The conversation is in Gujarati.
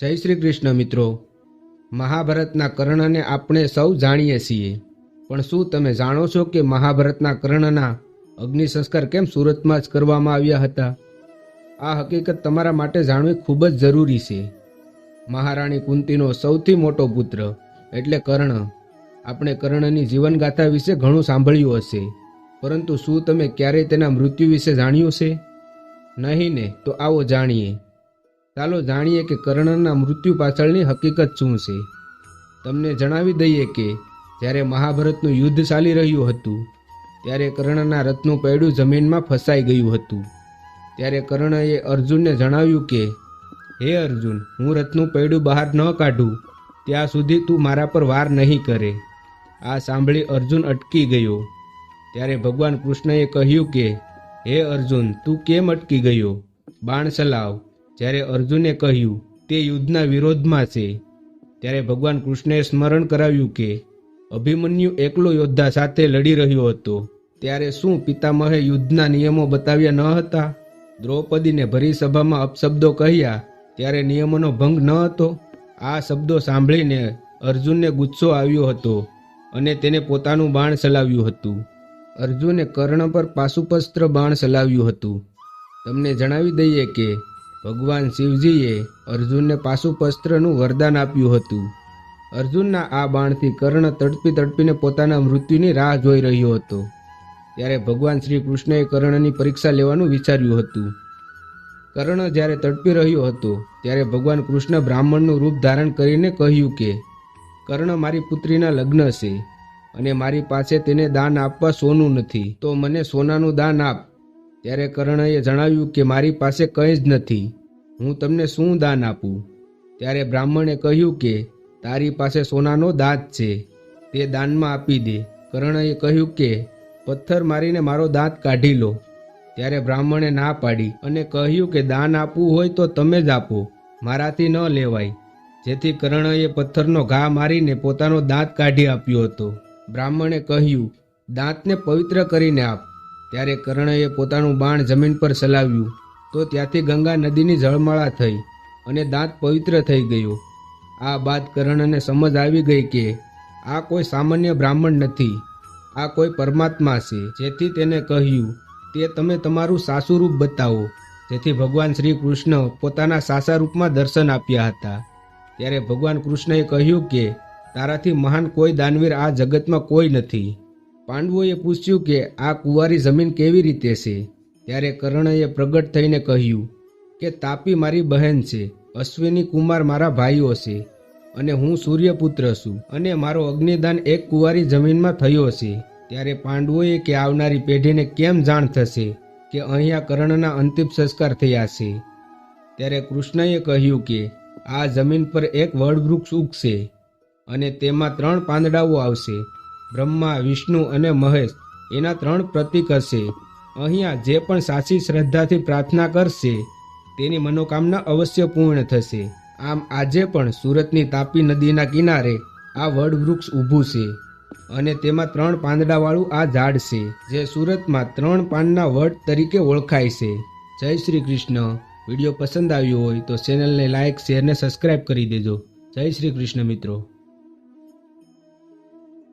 જય શ્રી કૃષ્ણ મિત્રો. મહાભારતના કર્ણને આપણે સૌ જાણીએ છીએ. પણ શું તમે જાણો છો કે મહાભારતના કર્ણના અગ્નિ સંસ્કાર કેમ સુરતમાં જ કરવામાં આવ્યા હતા? આ હકીકત તમારા માટે જાણવી ખૂબ જ જરૂરી છે. મહારાણી કુંતીનો સૌથી મોટો પુત્ર, એટલે કર્ણ. આપણે કર્ણની જીવનગાથા વિશે ઘણું સાંભળ્યું હશે. પરંતુ શું તમે ક્યારેય તેના મૃત્યુ વિશે જાણ્યું છે? નહીં ને, તો આવો જાણીએ. ચાલો જાણીએ કે કર્ણના મૃત્યુ પાછળની હકીકત શું છે. તમને જણાવી દઈએ કે જ્યારે મહાભારતનું યુદ્ધ ચાલી રહ્યું હતું, ત્યારે કર્ણના રથનું પૈડું જમીનમાં ફસાઈ ગયું હતું. ત્યારે કર્ણએ અર્જુનને જણાવ્યું કે, હે અર્જુન, હું રથનું પૈડું બહાર ન કાઢું. ત્યાં સુધી તું મારા પર વાર નહીં કરે. આ સાંભળી અર્જુન અટકી ગયો. ત્યારે ભગવાન કૃષ્ણએ કહ્યું કે, હે અર્જુન, તું કેમ અટકી ગયો? બાણ ચલાવ. જ્યારે અર્જુને કહ્યું, તે યુદ્ધના વિરોધમાં છે. ત્યારે ભગવાન કૃષ્ણએ સ્મરણ કરાવ્યું કે અભિમન્યુ એકલો યોદ્ધા સાથે લડી રહ્યો હતો. ત્યારે શું પિતામહે યુદ્ધના નિયમો બતાવ્યા ન હતા? દ્રૌપદીને ભરી સભામાં અપશબ્દો કહ્યા, ત્યારે નિયમોનો ભંગ ન હતો. આ શબ્દો સાંભળીને અર્જુનને ગુસ્સો આવ્યો હતો અને તેને પોતાનું બાણ ચલાવ્યું હતું. અર્જુને કર્ણ પર પાશુપસ્ત્ર બાણ ચલાવ્યું હતું. તમને જણાવી દઈએ કે ભગવાન શિવજીએ અર્જુનને પાશુપસ્ત્રનું વરદાન આપ્યું હતું. અર્જુનના આ બાણથી કર્ણ તડપી તડપીને પોતાના મૃત્યુની રાહ જોઈ રહ્યો હતો. ત્યારે ભગવાન શ્રી કૃષ્ણએ કર્ણની પરીક્ષા લેવાનું વિચાર્યું હતું. કર્ણ જ્યારે તડપી રહ્યો હતો, ત્યારે ભગવાન કૃષ્ણ બ્રાહ્મણનું રૂપ ધારણ કરીને કહ્યું કે, કર્ણ મારી પુત્રીના લગ્ન છે અને મારી પાસે તેને દાન આપવા સોનું નથી, તો મને સોનાનું દાન આપ. ત્યારે કર્ણએ જણાવ્યું કે મારી પાસે કંઈ જ નથી, હું તમને શું દાન આપું? ત્યારે બ્રાહ્મણે કહ્યું કે, તારી પાસે સોનાનો દાંત છે, તે દાનમાં આપી દે. કર્ણએ કહ્યું કે, પથ્થર મારીને મારો દાંત કાઢી લો. ત્યારે બ્રાહ્મણે ના પાડી અને કહ્યું કે, દાન આપવું હોય તો તમે જ આપો, મારાથી ન લેવાય. જેથી કર્ણએ પથ્થરનો ઘા મારીને પોતાનો દાંત કાઢી આપ્યો હતો. બ્રાહ્મણે કહ્યું, દાંતને પવિત્ર કરીને આપ. ત્યારે કર્ણએ પોતાનું બાણ જમીન પર ચલાવ્યું. તો ત્યાંથી ગંગા નદીની જળમાળા થઈ અને દાંત પવિત્ર થઈ ગયો. આ બાદ કર્ણને સમજ આવી ગઈ કે આ કોઈ સામાન્ય બ્રાહ્મણ નથી. આ કોઈ પરમાત્મા છે. જેથી તેને કહ્યું, તે તમે તમારું સાસુ રૂપ બતાવો. જેથી ભગવાન શ્રી કૃષ્ણ પોતાના સાસા રૂપમાં દર્શન આપ્યા હતા. ત્યારે ભગવાન કૃષ્ણએ કહ્યું કે, તારાથી મહાન કોઈ દાનવીર આ જગતમાં કોઈ નથી. પાંડવોએ પૂછ્યું કે આ કુંવારી જમીન કેવી રીતે છે? ત્યારે કર્ણએ પ્રગટ થઈને કહ્યું કે, તાપી મારી બહેન છે, અશ્વિની કુમાર મારા ભાઈઓ છે અને હું સૂર્યપુત્ર છું અને મારો અગ્નિદાન એક કુંવારી જમીનમાં થયો છે. ત્યારે પાંડવોએ કે, આવનારી પેઢીને કેમ જાણ થશે કે અહીંયા કર્ણના અંતિમ સંસ્કાર થયા છે? ત્યારે કૃષ્ણએ કહ્યું કે, આ જમીન પર એક વડવૃક્ષ ઉગશે અને તેમાં ત્રણ પાંદડાઓ આવશે. બ્રહ્મા, વિષ્ણુ અને મહેશ એના ત્રણ પ્રતીક હશે. અહીંયા જે પણ સાચી શ્રદ્ધાથી પ્રાર્થના કરશે, તેની મનોકામના અવશ્ય પૂર્ણ થશે. આમ આજે પણ સુરતની તાપી નદીના કિનારે આ વડવૃક્ષ ઊભું છે અને તેમાં ત્રણ પાંદડાવાળું આ ઝાડ છે, જે સુરતમાં ત્રણ પાનના વડ તરીકે ઓળખાય છે. જય શ્રી કૃષ્ણ. વીડિયો પસંદ આવ્યો હોય તો ચેનલને લાઇક શેર ને કરી દેજો. જય શ્રી કૃષ્ણ મિત્રો.